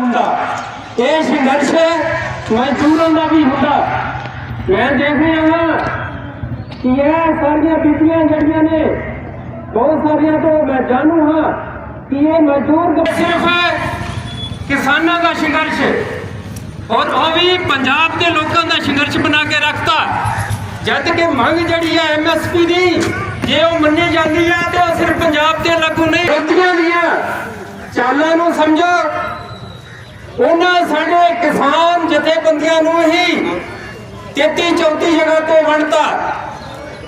ਹੁੰਦਾ। ਇਹ ਸੰਘਰਸ਼ ਮਜ਼ਦੂਰਾਂ ਦਾ ਵੀ ਹੁੰਦਾ। ਮੈਂ ਦੇਖ ਰਿਹਾ ਹਾਂ ਕਿ ਇਹ ਸਾਰੀਆਂ ਬੀਬੀਆਂ ਜਿਹੜੀਆਂ ਨੇ, ਬਹੁਤ ਸਾਰੀਆਂ ਤੋਂ ਮੈਂ ਜਾਣੂ ਹਾਂ ਕਿ ਇਹ ਮਜ਼ਦੂਰ ਸਿਰਫ ਕਿਸਾਨਾਂ ਦਾ ਸੰਘਰਸ਼। ਔਰ ਉਹ ਵੀ ਪੰਜਾਬ ਦੇ ਲੋਕਾਂ ਦਾ ਸੰਘਰਸ਼ ਬਣਾ ਕੇ ਰੱਖਤਾ। ਜਦ ਕਿ ਮੰਗ ਜਿਹੜੀ ਹੈ ਐਮਐਸਪੀ ਦੀ, ਜੇ ਉਹ ਮੰਨੀ ਜਾਂਦੀ ਹੈ ਤੇ ਉਹ ਸਿਰਫ ਪੰਜਾਬ ਤੇ ਲਾਗੂ ਨਹੀਂ। ਦੀਆਂ ਚਾਲਾਂ ਨੂੰ ਸਮਝੋ। ਉਹਨਾਂ ਸਾਡੇ ਕਿਸਾਨ ਜਥੇਬੰਦੀਆਂ ਨੂੰ ਹੀ 33 34 ਜਗ੍ਹਾ ਤੇ ਵੰਡਤਾ।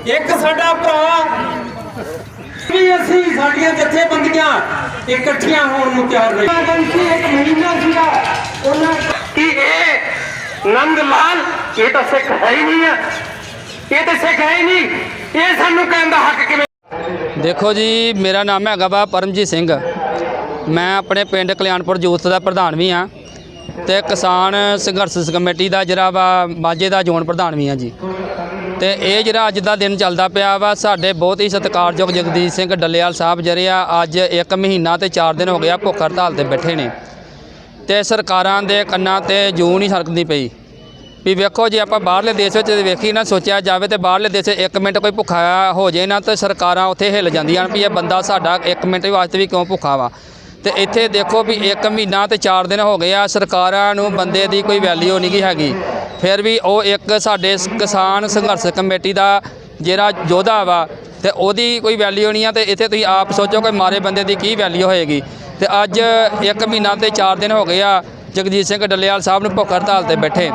ਇੱਕ ਸਾਡਾ ਭਰਾ ਵੀ ਅਸੀਂ ਸਾਡੀਆਂ ਜਥੇਬੰਦੀਆਂ ਇਕੱਠੀਆਂ ਹੋਣ ਨੂੰ ਤਿਆਰ ਨਹੀਂ। ਏਜੰਸੀ ਇੱਕ ਮਹੀਨਾ ਸੀਗਾ। ਉਹਨਾਂ ਕਿ ਇਹ ਨੰਦ ਲਾਲ ਇਹ ਤਾਂ ਸਿੱਖ ਹੈ ਹੀ ਨਹੀਂ ਆ। ਇਹ ਤਾਂ ਸਿੱਖ ਹੈ ਹੀ ਨਹੀਂ। ਇਹ ਸਾਨੂੰ ਕਹਿਣ ਦਾ ਹੱਕ ਕਿਵੇਂ? ਦੇਖੋ ਜੀ ਮੇਰਾ ਨਾਮ ਹੈਗਾ ਵਾ ਪਰਮਜੀਤ ਸਿੰਘ। ਮੈਂ ਆਪਣੇ ਪਿੰਡ ਕਲਿਆਣਪੁਰ ਯੂਥ ਦਾ ਪ੍ਰਧਾਨ ਵੀ ਹਾਂ। ਤੇ ਕਿਸਾਨ ਸੰਘਰਸ਼ ਕਮੇਟੀ ਦਾ ਜਿਹੜਾ ਵਾ, ਮਾਝੇ ਦਾ ਜ਼ੋਨ ਪ੍ਰਧਾਨ ਵੀ ਆ ਜੀ। ਤੇ ਇਹ ਜਿਹੜਾ ਅੱਜ ਦਾ ਦਿਨ ਚੱਲਦਾ ਪਿਆ ਵਾ, ਸਾਡੇ ਬਹੁਤ ਹੀ ਸਤਿਕਾਰਯੋਗ ਜਗਦੀਸ਼ ਸਿੰਘ ਡੱਲੇਵਾਲ ਸਾਹਿਬ ਜਿਹੜੇ ਆ, ਅੱਜ 1 ਮਹੀਨਾ ਤੇ 4 ਦਿਨ ਹੋ ਗਿਆ ਭੁੱਖ ਹੜਤਾਲ ਤੇ ਬੈਠੇ ਨੇ। ਤੇ ਸਰਕਾਰਾਂ ਦੇ ਕੰਨਾਂ ਤੇ ਜੂੰ ਨਹੀਂ ਸਰਕਦੀ ਪਈ। ਵੀ ਵੇਖੋ ਜੇ ਆਪਾਂ ਬਾਹਰਲੇ ਦੇਸ਼ ਵਿੱਚ ਵੇਖੀ ਨਾ, ਸੋਚਿਆ ਜਾਵੇ ਤੇ ਬਾਹਰਲੇ ਦੇਸ਼ 'ਚ ਇੱਕ ਮਿੰਟ ਕੋਈ ਭੁੱਖਾ ਹੋ ਜੇ ਨਾ, ਤੇ ਸਰਕਾਰਾਂ ਉੱਥੇ ਹਿੱਲ ਜਾਂਦੀਆਂ ਹਨ ਵੀ ਇਹ ਬੰਦਾ ਸਾਡਾ ਇੱਕ ਮਿੰਟ ਵਾਸਤੇ ਵੀ ਕਿਉਂ ਭੁੱਖਾ ਵਾ। ਤੇ ਇੱਥੇ ਦੇਖੋ ਵੀ ਇੱਕ ਮਹੀਨਾ ਤੇ 4 ਦਿਨ ਹੋ ਗਏ ਆ, ਸਰਕਾਰਾਂ ਨੂੰ ਬੰਦੇ ਦੀ ਕੋਈ ਵੈਲਿਊ ਨਹੀਂ ਗੀ ਹੈਗੀ। ਫਿਰ ਵੀ ਉਹ ਇੱਕ ਸਾਡੇ ਕਿਸਾਨ ਸੰਘਰਸ਼ ਕਮੇਟੀ ਦਾ ਜਿਹੜਾ ਯੋਧਾ ਵਾ, ਤੇ ਉਹਦੀ ਕੋਈ ਵੈਲਿਊ ਨਹੀਂ ਆ, ਤੇ ਇੱਥੇ ਤੁਸੀਂ ਆਪ ਸੋਚੋ ਕਿ ਮਾਰੇ ਬੰਦੇ ਦੀ ਕੀ ਵੈਲਿਊ ਹੋਏਗੀ। ਤੇ ਅੱਜ ਇੱਕ ਮਹੀਨਾ ਤੇ 4 ਦਿਨ ਹੋ ਗਏ ਆ, ਜਗਜੀਤ ਸਿੰਘ ਡੱਲੇਵਾਲ ਸਾਹਿਬ ਨੂੰ ਭੁੱਖ ਹੜਤਾਲ ਤੇ ਬੈਠੇ।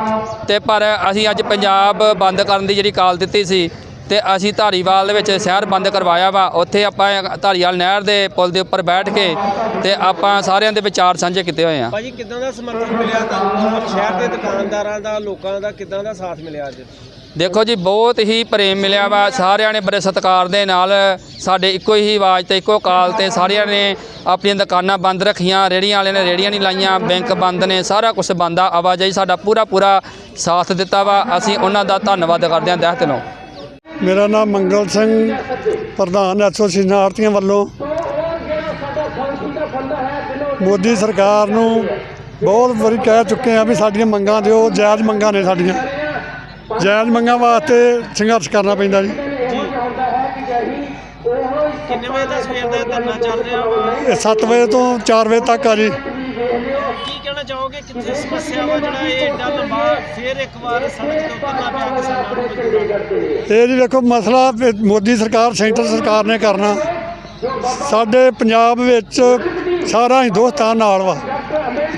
ਤੇ ਪਰ ਅਸੀਂ ਅੱਜ ਪੰਜਾਬ ਬੰਦ ਕਰਨ ਦੀ ਜਿਹੜੀ ਕਾਲ ਦਿੱਤੀ ਸੀ ਤੇ ਅਸੀਂ ਧਾਰੀਵਾਲ ਦੇ ਵਿੱਚ ਸ਼ਹਿਰ ਬੰਦ ਕਰਵਾਇਆ ਵਾ। ਉੱਥੇ ਆਪਾਂ ਧਾਰੀਵਾਲ ਨਹਿਰ ਦੇ ਪੁਲ ਦੇ ਉੱਪਰ ਬੈਠ ਕੇ ਤੇ ਆਪਾਂ ਸਾਰਿਆਂ ਦੇ ਵਿਚਾਰ ਸਾਂਝੇ ਕੀਤੇ ਹੋਏ ਆ। ਭਾਜੀ ਕਿਦਾਂ ਦਾ ਸਮਰਥਨ ਮਿਲਿਆ ਤੁਹਾਨੂੰ? ਸ਼ਹਿਰ ਦੇ ਦੁਕਾਨਦਾਰਾਂ ਦਾ ਲੋਕਾਂ ਦਾ ਕਿਦਾਂ ਦਾ ਸਾਥ ਮਿਲਿਆ ਅੱਜ? ਦੇਖੋ ਜੀ ਬਹੁਤ ਹੀ ਪ੍ਰੇਮ ਮਿਲਿਆ ਵਾ। ਸਾਰਿਆਂ ਨੇ ਬੜੇ ਸਤਿਕਾਰ ਦੇ ਨਾਲ ਸਾਡੇ ਇੱਕੋ ਹੀ ਆਵਾਜ਼ ਤੇ ਇੱਕੋ ਕਾਲ ਤੇ ਸਾਰਿਆਂ ਨੇ ਆਪਣੀਆਂ ਦੁਕਾਨਾਂ ਬੰਦ ਰੱਖੀਆਂ ਰੇੜੀਆਂ ਵਾਲਿਆਂ ਨੇ ਰੇੜੀਆਂ ਨਹੀਂ ਲਾਈਆਂ ਬੈਂਕ ਬੰਦ ਨੇ ਸਾਰਾ ਕੁਝ ਬੰਦ ਆ। ਆਵਾਜਾਈ ਸਾਡਾ ਪੂਰਾ ਪੂਰਾ ਸਾਥ ਦਿੱਤਾ ਵਾ। ਅਸੀਂ ਉਹਨਾਂ ਦਾ ਧੰਨਵਾਦ ਕਰਦੇ ਹਾਂ ਦਿਲ ਦਿਲੋਂ ਮੇਰਾ ਨਾਮ ਮੰਗਲ ਸਿੰਘ ਪ੍ਰਧਾਨ ਐਸੋਸੀਏਸ਼ਨ ਆੜਤੀਆਂ ਵੱਲੋਂ। ਮੋਦੀ ਸਰਕਾਰ ਨੂੰ ਬਹੁਤ ਵਾਰੀ ਕਹਿ ਚੁੱਕੇ ਆ ਵੀ ਸਾਡੀਆਂ ਮੰਗਾਂ ਦਿਓ ਜਾਇਜ਼ ਮੰਗਾਂ ਨੇ ਸਾਡੀਆਂ। ਜਾਇਜ਼ ਮੰਗਾਂ ਵਾਸਤੇ ਸੰਘਰਸ਼ ਕਰਨਾ ਪੈਂਦਾ ਜੀ। ਕਿੰਨੇ ਵਜੇ ਦਾ ਸਵੇਰ ਦਾ ਧਰਨਾ ਚੱਲ ਰਿਹਾ? ਇਹ 7 ਵਜੇ ਤੋਂ 4 ਵਜੇ ਤੱਕ ਆ ਜੀ। ਕੀ ਕਹਿਣਾ ਚਾਹੋਗੇ? ਕਿੱਥੇ ਸਮੱਸਿਆ ਜਿਹੜਾ ਇਹ ਏਡਾ ਲੰਬਾ ਫੇਰ ਇੱਕ ਵਾਰ ਸੜਕ ਤੇ ਉਤਰਨਾ ਪਿਆ ਕਿਸਾਨਾਂ ਨੂੰ ਮਜ਼ਦੂਰਾਂ ਇਹ ਜੀ ਦੇਖੋ, ਮਸਲਾ ਮੋਦੀ ਸਰਕਾਰ, ਸੈਂਟਰ ਸਰਕਾਰ ਨੇ ਕਰਨਾ। ਸਾਡੇ ਪੰਜਾਬ ਵਿੱਚ ਸਾਰਾ ਹਿੰਦੁਸਤਾਨ ਨਾਲ ਵਾ।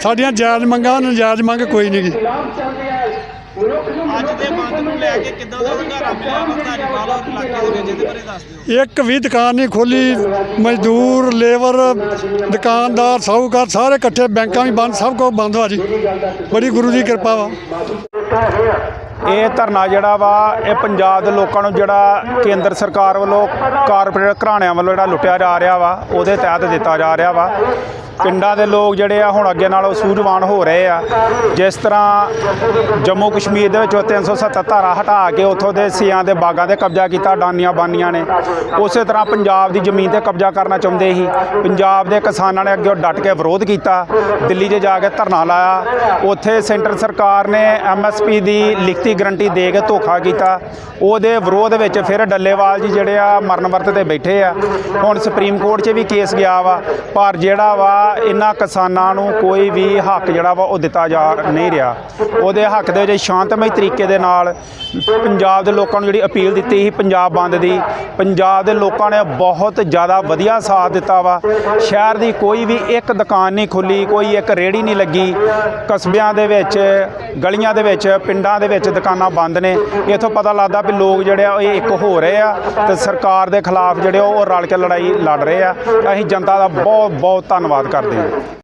ਸਾਡੀਆਂ ਜਾਇਜ਼ ਮੰਗਾਂ, ਨਜਾਇਜ਼ ਮੰਗ ਕੋਈ ਨਹੀਂ ਗੀ। ਅੱਜ ਦੇ ਬੰਦ ਨੂੰ ਲੈ ਕੇ ਕਿੱਦਾਂ ਦਾ ਹੰਗਾਰਾ ਮਿਲਿਆ ਵਾ ਧਾਰੀਵਾਲ ਔਰ ਇਲਾਕੇ ਦੇ ਵਿੱਚ ਇਹਦੇ ਬਾਰੇ ਦੱਸ ਦਿਓ। ਇੱਕ ਵੀ ਦੁਕਾਨ ਨਹੀਂ ਖੋਲੀ ਮਜ਼ਦੂਰ ਲੇਬਰ ਦੁਕਾਨਦਾਰ ਸਾਹੂਕਾਰ ਸਾਰੇ ਇਕੱਠੇ ਬੈਂਕਾਂ ਵੀ ਬੰਦ ਸਭ ਕੁਝ ਬੰਦ ਵਾ ਜੀ। ਬੜੀ ਗੁਰੂ ਦੀ ਕਿਰਪਾ ਵਾ। ਇਹ ਧਰਨਾ ਜਿਹੜਾ ਵਾ ਇਹ ਪੰਜਾਬ ਦੇ ਲੋਕਾਂ ਨੂੰ ਜਿਹੜਾ ਕੇਂਦਰ ਸਰਕਾਰ ਵੱਲੋਂ ਕਾਰਪੋਰੇਟ ਘਰਾਣਿਆਂ ਵੱਲੋਂ ਜਿਹੜਾ ਲੁੱਟਿਆ ਜਾ ਰਿਹਾ ਵਾ ਉਹਦੇ ਤਹਿਤ ਦਿੱਤਾ ਜਾ ਰਿਹਾ ਵਾ। ਪਿੰਡਾਂ ਦੇ ਲੋਕ ਜਿਹੜੇ ਆ ਹੁਣ ਅੱਗੇ ਨਾਲੋਂ ਸੂਝਵਾਨ ਹੋ ਰਹੇ ਆ। ਜਿਸ ਤਰ੍ਹਾਂ ਜੰਮੂ ਕਸ਼ਮੀਰ ਦੇ ਵਿੱਚ ਉਹ 370 ਧਾਰਾ ਹਟਾ ਕੇ ਉੱਥੋਂ ਦੇ ਸਿਆਂ ਦੇ ਬਾਗਾਂ ਤੇ ਕਬਜ਼ਾ ਕੀਤਾ, ਡਾਨੀਆਂ ਬਾਨੀਆਂ ਨੇ। ਉਸੇ ਤਰ੍ਹਾਂ ਪੰਜਾਬ ਦੀ ਜ਼ਮੀਨ ਤੇ ਕਬਜ਼ਾ ਕਰਨਾ ਚਾਹੁੰਦੇ ਸੀ। ਪੰਜਾਬ ਦੇ ਕਿਸਾਨਾਂ ਨੇ ਅੱਗੇ ਡਟ ਕੇ ਵਿਰੋਧ ਕੀਤਾ। ਦਿੱਲੀ 'ਚ ਜਾ ਕੇ ਧਰਨਾ ਲਾਇਆ। ਉੱਥੇ ਸੈਂਟਰ ਸਰਕਾਰ ਨੇ ਐਮਐਸਪੀ ਦੀ ਲਿਖਤੀ ਗਰੰਟੀ ਦੇ ਕੇ ਧੋਖਾ ਕੀਤਾ। ਉਹਦੇ ਵਿਰੋਧ ਵਿੱਚ ਫਿਰ ਡੱਲੇਵਾਲ ਜੀ ਜਿਹੜੇ ਆ ਮਰਨ ਵਰਤ ਤੇ ਬੈਠੇ ਆ। ਹੁਣ ਸੁਪਰੀਮ ਕੋਰਟ 'ਚ ਵੀ ਕੇਸ ਗਿਆ ਵਾ। ਪਰ ਜਿਹੜਾ ਵਾ ਇਹਨਾਂ ਕਿਸਾਨਾਂ ਨੂੰ ਕੋਈ ਵੀ ਹੱਕ ਜਿਹੜਾ ਵਾ ਉਹ ਦਿੱਤਾ ਜਾ ਨਹੀਂ ਰਿਹਾ। ਉਹਦੇ ਹੱਕ ਦੇ ਵਿੱਚ ਸ਼ਾਂਤਮਈ ਤਰੀਕੇ ਦੇ ਨਾਲ ਪੰਜਾਬ ਦੇ ਲੋਕਾਂ ਨੂੰ ਜਿਹੜੀ ਅਪੀਲ ਦਿੱਤੀ ਸੀ ਪੰਜਾਬ ਬੰਦ ਦੀ, ਪੰਜਾਬ ਦੇ ਲੋਕਾਂ ਨੇ ਬਹੁਤ ਜ਼ਿਆਦਾ ਵਧੀਆ ਸਾਥ ਦਿੱਤਾ ਵਾ। ਸ਼ਹਿਰ ਦੀ ਕੋਈ ਵੀ ਇੱਕ ਦੁਕਾਨ ਨਹੀਂ ਖੁੱਲੀ, ਕੋਈ ਇੱਕ ਰੇੜੀ ਨਹੀਂ ਲੱਗੀ। ਕਸਬਿਆਂ ਦੇ ਵਿੱਚ, ਗਲੀਆਂ ਦੇ ਵਿੱਚ, ਪਿੰਡਾਂ ਦੇ ਵਿੱਚ ਦੁਕਾਨਾਂ ਬੰਦ ਨੇ। ਇਥੋਂ ਪਤਾ ਲੱਗਦਾ ਵੀ ਲੋਕ ਜਿਹੜੇ ਆ, ਇਹ ਇੱਕ ਹੋ ਰਹੇ ਆ ਤੇ ਸਰਕਾਰ ਦੇ ਖਿਲਾਫ ਜਿਹੜੇ ਉਹ ਰਲ ਕੇ ਲੜਾਈ ਲੜ ਰਹੇ ਆ। ਅਸੀਂ ਜਨਤਾ ਦਾ ਬਹੁਤ ਬਹੁਤ ਧੰਨਵਾਦ ਕਰ ਹਾਂ